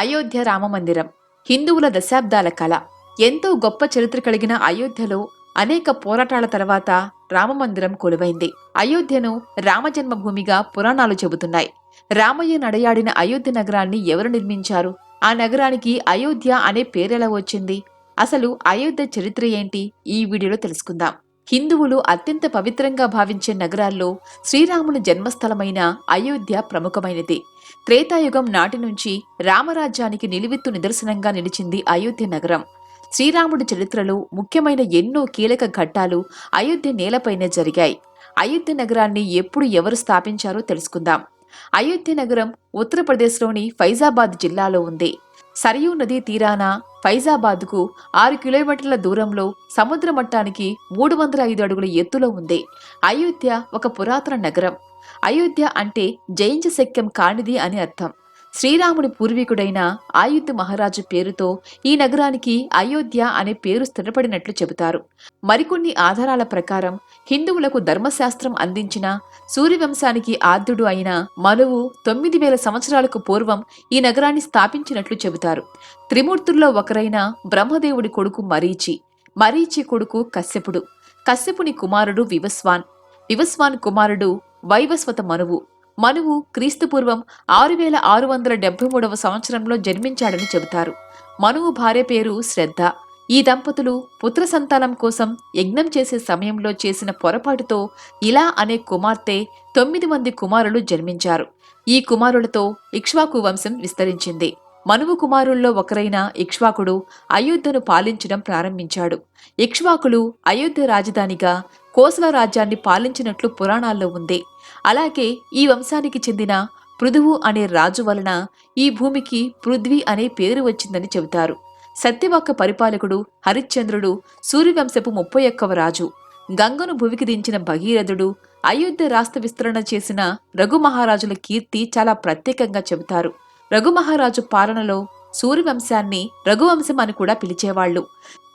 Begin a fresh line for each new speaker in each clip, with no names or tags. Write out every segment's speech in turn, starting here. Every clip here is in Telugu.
అయోధ్య రామమందిరం హిందువుల దశాబ్దాల కళ. ఎంతో గొప్ప చరిత్ర కలిగిన అయోధ్యలో అనేక పోరాటాల తర్వాత రామమందిరం కొలువైంది. అయోధ్యను రామజన్మభూమిగా పురాణాలు చెబుతున్నాయి. రామయ్య నడయాడిన అయోధ్య నగరాన్ని ఎవరు నిర్మించారు? ఆ నగరానికి అయోధ్య అనే పేరెలా వచ్చింది? అసలు అయోధ్య చరిత్ర ఏంటి? ఈ వీడియోలో తెలుసుకుందాం. హిందువులు అత్యంత పవిత్రంగా భావించే నగరాల్లో శ్రీరాముని జన్మస్థలమైన అయోధ్య ప్రముఖమైనది. త్రేతాయుగం నాటి నుంచి రామరాజ్యానికి నిలువెత్తు నిదర్శనంగా నిలిచింది అయోధ్య నగరం. శ్రీరాముడి చరిత్రలో ముఖ్యమైన ఎన్నో కీలక ఘట్టాలు అయోధ్య నేలపైనే జరిగాయి. అయోధ్య నగరాన్ని ఎప్పుడు ఎవరు స్థాపించారో తెలుసుకుందాం. అయోధ్య నగరం ఉత్తరప్రదేశ్లోని ఫైజాబాద్ జిల్లాలో ఉంది. సరియూ నదీ తీరాన ఫైజాబాద్కు ఆరు కిలోమీటర్ల దూరంలో సముద్ర మట్టానికి మూడు వందల ఐదు అడుగుల ఎత్తులో ఉంది. అయోధ్య ఒక పురాతన నగరం. అయోధ్య అంటే జయించ శక్యం కానిది అని అర్థం. శ్రీరాముడి పూర్వీకుడైన ఆయుధ్ మహారాజు పేరుతో ఈ నగరానికి అయోధ్య అనే పేరు స్థిరపడినట్లు చెబుతారు. మరికొన్ని ఆధారాల ప్రకారం హిందువులకు ధర్మశాస్త్రం అందించిన సూర్యవంశానికి ఆద్యుడు అయిన మనువు తొమ్మిది వేల సంవత్సరాలకు పూర్వం ఈ నగరాన్ని స్థాపించినట్లు చెబుతారు. త్రిమూర్తుల్లో ఒకరైన బ్రహ్మదేవుడి కొడుకు మరీచి మరీచి కొడుకు కశ్యపుడు. కశ్యపుని కుమారుడు వివస్వాన్. వివస్వాన్ కుమారుడు వైవస్వత మనువు. మనువు క్రీస్తుపూర్వం ఆరు వేల ఆరు వందల డెబ్బై మూడవ సంవత్సరంలో జన్మించాడని చెబుతారు. మనువు భార్య పేరు శ్రద్ధ. ఈ దంపతులు పుత్ర సంతానం కోసం యజ్ఞం చేసే సమయంలో చేసిన పొరపాటుతో ఇలా అనే కుమార్తె తొమ్మిది మంది కుమారులు జన్మించారు. ఈ కుమారులతో ఇక్ష్వాకు వంశం విస్తరించింది. మనువు కుమారుల్లో ఒకరైన ఇక్ష్వాకుడు అయోధ్యను పాలించడం ప్రారంభించాడు. ఇక్ష్వాకులు అయోధ్య రాజధానిగా కోసల రాజ్యాన్ని పాలించినట్లు పురాణాల్లో ఉంది. అలాగే ఈ వంశానికి చెందిన పృథువు అనే రాజు వలన ఈ భూమికి పృథ్వీ అనే పేరు వచ్చిందని చెబుతారు. సత్యవక్క పరిపాలకుడు హరిశ్చంద్రుడు సూర్యవంశపు ముప్పై ఒక్కవ రాజు. గంగను భువికి దించిన భగీరథుడు అయోధ్య రాష్ట్ర విస్తరణ చేసిన రఘు మహారాజుల కీర్తి చాలా ప్రత్యేకంగా చెబుతారు. రఘు మహారాజు పాలనలో సూర్యవంశాన్ని రఘువంశం అని కూడా పిలిచేవాళ్ళు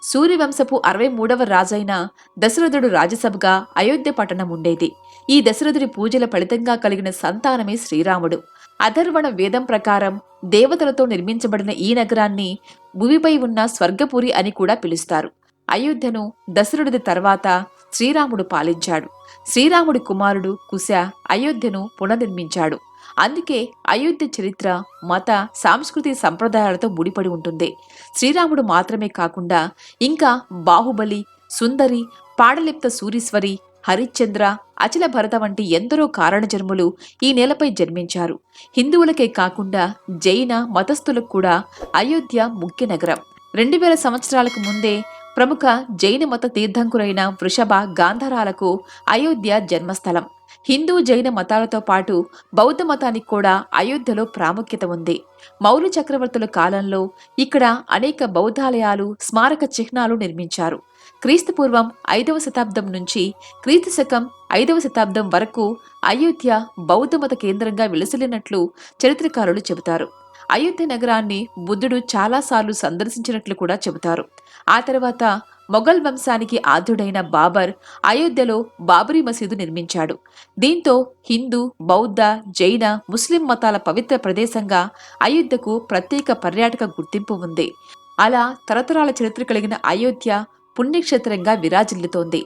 సూర్యవంశపు అరవై మూడవ రాజైన దశరథుడు రాజసభగా అయోధ్య పట్టణం ఉండేది. ఈ దశరథుడి పూజల ఫలితంగా కలిగిన సంతానమే శ్రీరాముడు. అధర్వణ వేదం ప్రకారం దేవతలతో నిర్మించబడిన ఈ నగరాన్ని భూమిపై ఉన్న స్వర్గపురి అని కూడా పిలుస్తారు. అయోధ్యను దశరథుడి తర్వాత శ్రీరాముడు పాలించాడు. శ్రీరాముడి కుమారుడు కుశ అయోధ్యను పునర్నిర్మించాడు. అందుకే అయోధ్య చరిత్ర మత సాంస్కృతిక సంప్రదాయాలతో ముడిపడి ఉంటుంది. శ్రీరాముడు మాత్రమే కాకుండా ఇంకా బాహుబలి సుందరి పాడలిప్త సూరీశ్వరి హరిశ్చంద్ర అచల భరత వంటి ఎందరో కారణజన్ములు ఈ నేలపై జన్మించారు. హిందువులకే కాకుండా జైన మతస్థులకు కూడా అయోధ్య ముఖ్య నగరం. రెండు వేల సంవత్సరాలకు ముందే ప్రముఖ జైన మత తీర్థంకురైన వృషభ గాంధారాలకు అయోధ్య జన్మస్థలం. హిందూ జైన మతాలతో పాటు బౌద్ధ మతానికి కూడా అయోధ్యలో ప్రాముఖ్యత ఉంది. మౌర్య చక్రవర్తుల కాలంలో ఇక్కడ అనేక బౌద్ధాలయాలు స్మారక చిహ్నాలు నిర్మించారు. క్రీస్తుపూర్వం ఐదవ శతాబ్దం నుంచి క్రీస్తు శకం ఐదవ శతాబ్దం వరకు అయోధ్య బౌద్ధ మత కేంద్రంగా విలసిల్లినట్లు చరిత్రకారులు చెబుతారు. అయోధ్య నగరాన్ని బుద్ధుడు చాలాసార్లు సందర్శించినట్లు కూడా చెబుతారు. ఆ తర్వాత మొఘల్ వంశానికి ఆద్యుడైన బాబర్ అయోధ్యలో బాబరీ మసీదు నిర్మించాడు. దీంతో హిందూ బౌద్ధ జైన ముస్లిం మతాల పవిత్ర ప్రదేశంగా అయోధ్యకు ప్రత్యేక పర్యాటక గుర్తింపు ఉంది. అలా తరతరాల చరిత్ర కలిగిన అయోధ్య పుణ్యక్షేత్రంగా విరాజిల్లుతోంది.